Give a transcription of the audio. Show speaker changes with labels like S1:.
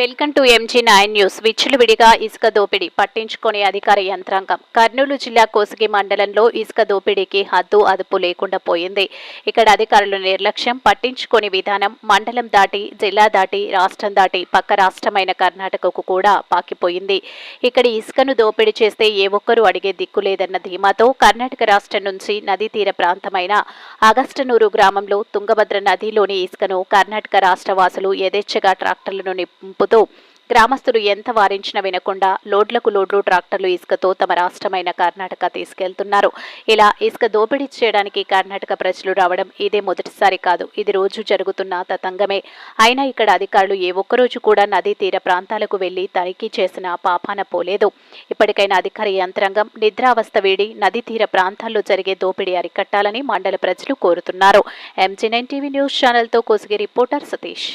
S1: Welcome to MG nine news. విచ్చలవిడిగా ఇసుక దోపిడీ పట్టించుకునే అధికార యంత్రాంగం. కర్నూలు జిల్లా కోసిగి మండలంలో ఇసుక దోపిడీకి హద్దు అదుపు లేకుండా పోయింది. ఇక్కడ అధికారుల నిర్లక్ష్యం పట్టించుకుని విధానం మండలం దాటి జిల్లా దాటి రాష్ట్రం దాటి పక్క రాష్ట్రమైన కర్ణాటకకు కూడా పాకిపోయింది. ఇక్కడ ఇసుకను దోపిడీ చేస్తే ఏ ఒక్కరూ అడిగే దిక్కు లేదన్న ధీమాతో కర్ణాటక రాష్ట్రం నుంచి నదీ తీర ప్రాంతమైన అగస్టనూరు గ్రామంలో తుంగభద్ర నదిలోని ఇసుకను కర్ణాటక రాష్ట్ర వాసులు యథేచ్ఛగా ట్రాక్టర్లను నింపుతూ గ్రామస్తులు ఎంత వారించినా వినకుండా లోడ్లకు లోడ్లు ట్రాక్టర్లు ఇసుకతో తమ రాష్ట్రమైన కర్ణాటక తీసుకెళ్తున్నారు. ఇలా ఇసుక దోపిడీ చేయడానికి కర్ణాటక ప్రజలు రావడం ఇదే మొదటిసారి కాదు ఇది రోజు జరుగుతున్న తతంగమే. అయినా ఇక్కడ అధికారులు ఏ ఒక్కరోజు కూడా నదీ తీర ప్రాంతాలకు వెళ్ళి తనిఖీ చేసిన పాపాన పోలేదు. ఇప్పటికైనా అధికార యంత్రాంగం నిద్రావస్థ వీడి నదీ తీర ప్రాంతాల్లో జరిగే దోపిడీ అరికట్టాలని మండల ప్రజలు కోరుతున్నారు. ఎంజీ నైన్ టీవీ న్యూస్ ఛానల్తో కోసిగి రిపోర్టర్ సతీష్.